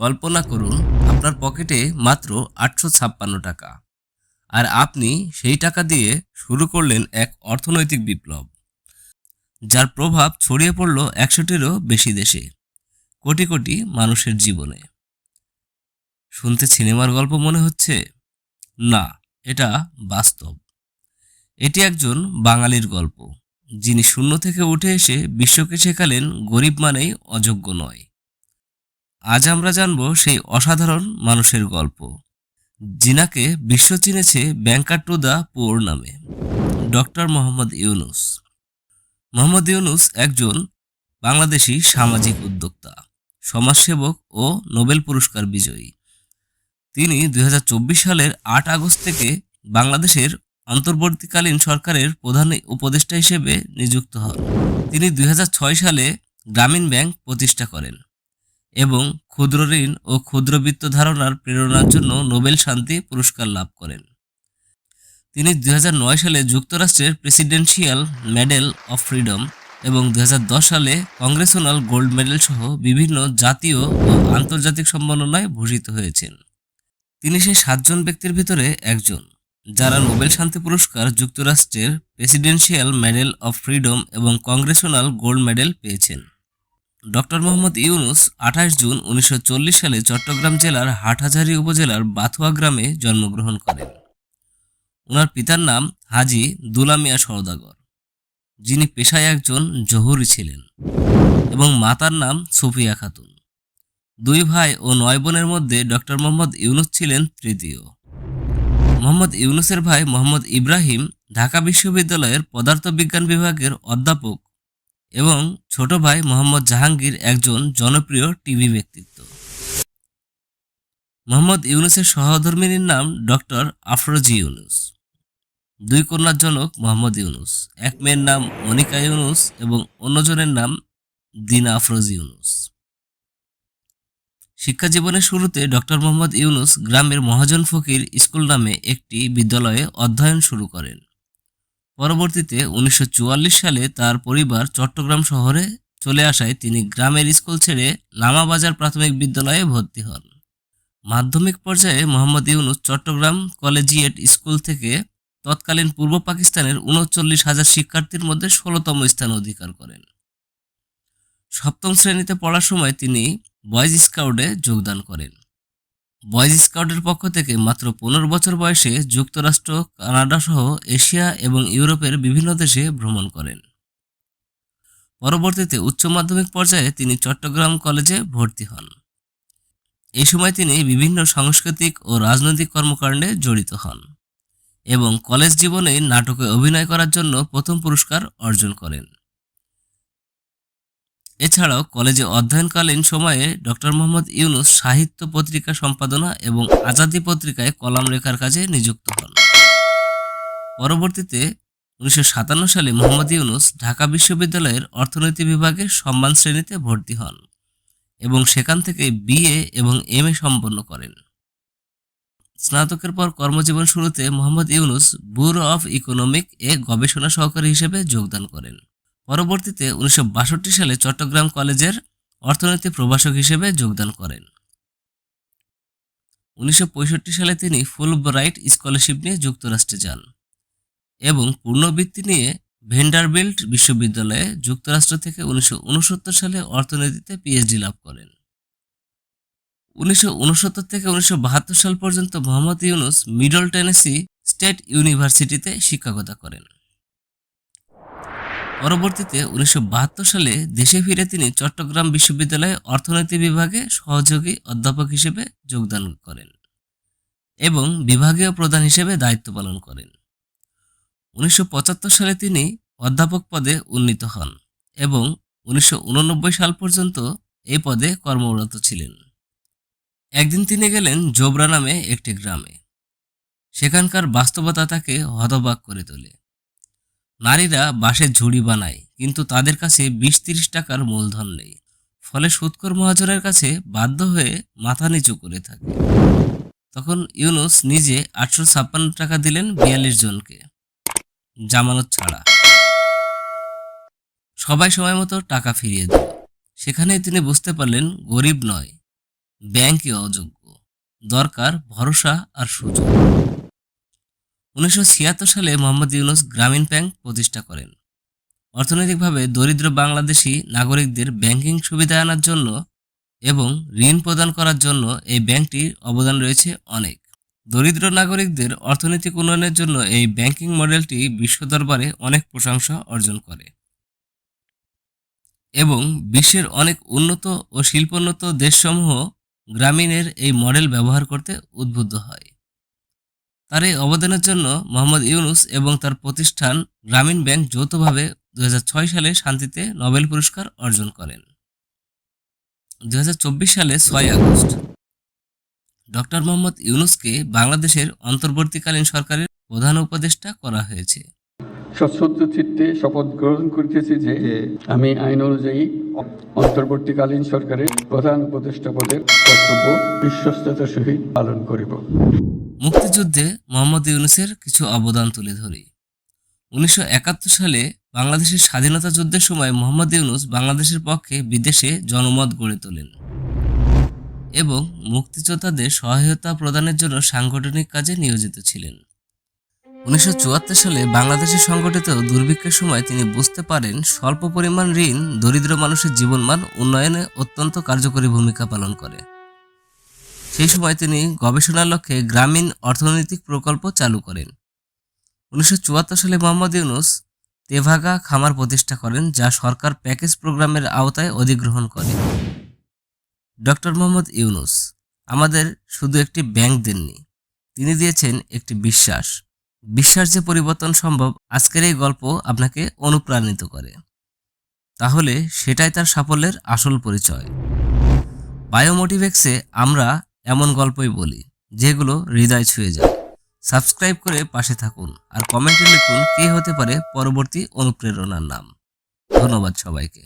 কল্পনা করুন, আপনার পকেটে মাত্র আটশো ছাপ্পান্ন টাকা। আর আপনি সেই টাকা দিয়ে শুরু করলেন এক অর্থনৈতিক বিপ্লব, যার প্রভাব ছড়িয়ে পড়ল একশোটিরও বেশি দেশে, কোটি কোটি মানুষের জীবনে। শুনতে সিনেমার গল্প মনে হচ্ছে? না, এটা বাস্তব। এটি একজন বাঙালির গল্প, যিনি শূন্য থেকে উঠে এসে বিশ্বকে শেখালেন গরিব মানেই অযোগ্য নয়। আজ আমরা জানব সেই অসাধারণ মানুষের গল্প। জিনাকে বিশ্ব চিনেছে ব্যাংকার টু দ্য পোর নামে। ডক্টর মোহাম্মদ ইউনুস। মোহাম্মদ ইউনুস একজন বাংলাদেশি সামাজিক উদ্যোক্তা, সমাজসেবক ও নোবেল পুরস্কার বিজয়ী। তিনি দুই হাজার চব্বিশ সালের আট আগস্ট থেকে বাংলাদেশের অন্তর্বর্তীকালীন সরকারের প্রধান উপদেষ্টা হিসেবে নিযুক্ত হন। তিনি দুই হাজার ছয় সালে গ্রামীণ ব্যাংক প্রতিষ্ঠা করেন। এবং ক্ষুদ্র ঋণ ও ক্ষুদ্রবিত্ত ধারণার প্রেরণার জন্য নোবেল শান্তি পুরস্কার লাভ করেন। তিনি দুই হাজার নয় সালে যুক্তরাষ্ট্রের প্রেসিডেন্সিয়াল মেডেল অফ ফ্রিডম এবং দুই হাজার দশ সালে কংগ্রেসনাল গোল্ড মেডেল সহ বিভিন্ন জাতীয় ও আন্তর্জাতিক সম্মাননায় ভূষিত হয়েছেন। তিনি সেই সাতজন ব্যক্তির ভিতরে একজন, যারা নোবেল শান্তি পুরস্কার যুক্তরাষ্ট্রের প্রেসিডেন্সিয়াল মেডেল অফ ফ্রিডম এবং কংগ্রেসনাল গোল্ড মেডেল পেয়েছেন। ডক্টর মোহাম্মদ ইউনুস আঠাশ জুন উনিশশো চল্লিশ সালে চট্টগ্রাম জেলার হাটহাজারী উপজেলার বাথুয়া গ্রামে জন্মগ্রহণ করেন। ওনার পিতার নাম হাজি দুলামিয়া সওদাগর, যিনি পেশায় একজন জহুরি ছিলেন এবং মাতার নাম সুফিয়া খাতুন। দুই ভাই ও নয় বোনের মধ্যে ডক্টর মোহাম্মদ ইউনুস ছিলেন তৃতীয়। মোহাম্মদ ইউনুসের ভাই মোহাম্মদ ইব্রাহিম ঢাকা বিশ্ববিদ্যালয়ের পদার্থবিজ্ঞান বিভাগের অধ্যাপক এবং ছোট ভাই মোহাম্মদ জাহাঙ্গীর একজন জনপ্রিয় টিভি ব্যক্তিত্ব। মোহাম্মদ ইউনুসের সহধর্মিনীর নাম ডক্টর আফরোজি ইউনুস। দুই কন্যার জনক মোহাম্মদ ইউনুস। এক মেয়ের নাম মনিকা ইউনুস এবং অন্যজনের নাম দিনা আফরোজি ইউনুস। শিক্ষা জীবনের শুরুতে ডক্টর মোহাম্মদ ইউনুস গ্রামের মহাজন ফকির স্কুল নামে একটি বিদ্যালয়ে অধ্যয়ন শুরু করেন। পরবর্তীতে উনিশশো চুয়াল্লিশ সালে তার পরিবার চট্টগ্রাম শহরে চলে আসায় তিনি গ্রামের স্কুল ছেড়ে লামাবাজার প্রাথমিক বিদ্যালয়ে ভর্তি হন। মাধ্যমিক পর্যায়ে মোহাম্মদ ইউনুস চট্টগ্রাম কলেজিয়েট স্কুল থেকে তৎকালীন পূর্ব পাকিস্তানের উনচল্লিশ হাজার শিক্ষার্থীর মধ্যে ষোলোতম স্থান অধিকার করেন। সপ্তম শ্রেণীতে পড়ার সময় তিনি বয়েজ স্কাউটে যোগদান করেন। বয়েজ স্কাউটের পক্ষ থেকে মাত্র পনেরো বছর বয়সে যুক্তরাষ্ট্র, কানাডা সহ এশিয়া এবং ইউরোপের বিভিন্ন দেশে ভ্রমণ করেন। পরবর্তীতে উচ্চ মাধ্যমিক পর্যায়ে তিনি চট্টগ্রাম কলেজে ভর্তি হন। এই সময় তিনি বিভিন্ন সাংস্কৃতিক ও রাজনৈতিক কর্মকাণ্ডে জড়িত হন এবং কলেজ জীবনে নাটকে অভিনয় করার জন্য প্রথম পুরস্কার অর্জন করেন। এছাড়াও কলেজে অধ্যয়নকালীন সময়ে ডক্টর মোহাম্মদ ইউনুস সাহিত্য পত্রিকা সম্পাদনা এবং আজাদি পত্রিকায় কলাম লেখার কাজে নিযুক্ত হন। পরবর্তীতে উনিশশো সাতান্ন সালে মোহাম্মদ ইউনুস ঢাকা বিশ্ববিদ্যালয়ের অর্থনীতি বিভাগে সম্মান শ্রেণীতে ভর্তি হন এবং সেখান থেকে বিএ এবং এম এ সম্পন্ন করেন। স্নাতকের পর কর্মজীবন শুরুতে Mohammad Yunus bureau of economic এ গবেষণা সহকারী হিসেবে যোগদান করেন। পরবর্তীতে উনিশশো বাষট্টি সালে চট্টগ্রাম কলেজের অর্থনীতি প্রভাষক হিসেবে যোগদান করেন। উনিশশো পঁয়ষট্টি সালে তিনি ফুল ব্রাইট স্কলারশিপ নিয়ে যুক্তরাষ্ট্রে যান এবং পূর্ণবৃত্তি নিয়ে ভেন্ডারবিল্ট বিশ্ববিদ্যালয়ে যুক্তরাষ্ট্র থেকে উনিশশো উনসত্তর সালে অর্থনীতিতে পিএইচডি লাভ করেন। উনিশশো ঊনসত্তর থেকে উনিশশো বাহাত্তর সাল পর্যন্ত Mohammad Yunus middle Tennessee state ইউনিভার্সিটিতে শিক্ষকতা করেন। পরবর্তীতে উনিশশো বাহাত্তর সালে দেশে ফিরে তিনি চট্টগ্রাম বিশ্ববিদ্যালয়ে অর্থনীতি বিভাগে সহযোগী অধ্যাপক হিসেবে যোগদান করেন এবং বিভাগীয় প্রধান হিসেবে দায়িত্ব পালন করেন। উনিশশো পঁচাত্তর সালে তিনি অধ্যাপক পদে উন্নীত হন এবং উনিশশো উননব্বই সাল পর্যন্ত এই পদে কর্মরত ছিলেন। একদিন তিনি গেলেন জোবরা নামে একটি গ্রামে। সেখানকার বাস্তবতা তাকে হতবাক করে তোলে। নারীরা বাঁশের ঝুড়ি বানায়, কিন্তু তাদের কাছে বিশ তিরিশ টাকার মূলধন নেই। ফলে সুৎকর মহাজনের কাছে বাধ্য হয়ে মাথা নিচু করে থাকে। তখন ইউনুস নিজে আটশো ছাপ্পান্ন টাকা দিলেন বিয়াল্লিশ জনকে। জামানত ছাড়া। সবাই সময় মতো টাকা ফিরিয়ে দিল। সেখানে তিনি বুঝতে পারলেন, গরিব নয়, ব্যাংকই অযোগ্য। দরকার, ভরসা আর সুযোগ। উনিশশো ছিয়াত্তর সালে মোহাম্মদ ইউনুস গ্রামীণ ব্যাংক প্রতিষ্ঠা করেন। অর্থনৈতিকভাবে দরিদ্র বাংলাদেশি নাগরিকদের ব্যাংকিং সুবিধা আনার জন্য এবং ঋণ প্রদান করার জন্য এই ব্যাংকটির অবদান রয়েছে অনেক। দরিদ্র নাগরিকদের অর্থনৈতিক উন্নয়নের জন্য এই ব্যাংকিং মডেলটি বিশ্ব দরবারে অনেক প্রশংসা অর্জন করে। এবং বিশ্বের অনেক উন্নত ও শিল্পোন্নত দেশসমূহ গ্রামীণের এই মডেল ব্যবহার করতে উদ্বুদ্ধ হয়। তার এই অবদানের জন্য মোহাম্মদ ইউনুস এবং তার প্রতিষ্ঠান গ্রামীণ ব্যাংক যৌথভাবে দুই হাজার ছয় সালে শান্তিতে নোবেল পুরস্কার অর্জন করেন। দু হাজার চব্বিশ সালে ছয় আগস্ট, ডক্টর মোহাম্মদ ইউনুসকে বাংলাদেশের অন্তর্বর্তীকালীন সরকারের প্রধান উপদেষ্টা করা হয়েছে। সশ্রদ্ধ চিত্তে শপথ গ্রহণ করিতেছি যে আমি আইন অনুযায়ী অন্তর্বর্তীকালীন সরকারের প্রধান উপদেষ্টা পদের কর্তব্য বিশ্বস্ততার সহিত পালন করিব। মুক্তিযুদ্ধে মোহাম্মদ ইউনুসের কিছু অবদান তুলে ধরি। উনিশশো একাত্তর সালে বাংলাদেশের স্বাধীনতা যুদ্ধের সময় মোহাম্মদ ইউনুস বাংলাদেশের পক্ষে বিদেশে জনমত গড়ে তোলেন এবং মুক্তিযোদ্ধাদের সহায়তা প্রদানের জন্য সাংগঠনিক কাজে নিয়োজিত ছিলেন। উনিশশো চুয়াত্তর সালে বাংলাদেশে সংগঠিত দুর্ভিক্ষের সময় তিনি বুঝতে পারেন স্বল্প পরিমাণ ঋণ দরিদ্র মানুষের জীবনমান উন্নয়নে অত্যন্ত কার্যকরী ভূমিকা পালন করে। সেই সময় তিনি গবেষণার লক্ষ্যে গ্রামীণ অর্থনৈতিক প্রকল্প চালু করেন। উনিশশো চুয়াত্তর সালে মোহাম্মদ ইউনুস তেভাগা খামার প্রতিষ্ঠা করেন, যা সরকার প্যাকেজ প্রোগ্রামের আওতায় অধিগ্রহণ করে। ডক্টর মোহাম্মদ ইউনুস, আমাদের শুধু একটি ব্যাংক দেননি, তিনি দিয়েছেন একটি বিশ্বাস। বিশ্বাস যে পরিবর্তন সম্ভব, আজকের এই গল্প আপনাকে অনুপ্রাণিত করে। তাহলে সেটাই তার সাফল্যের আসল পরিচয়। বায়োমোটিভেক্সে আমরা এমন গল্পই বলি, যেগুলো হৃদয় ছুঁয়ে যায়। সাবস্ক্রাইব করে পাশে থাকুন আর কমেন্টে লিখুন কে হতে পারে পরবর্তী অনুপ্রেরণার নাম। ধন্যবাদ সবাইকে।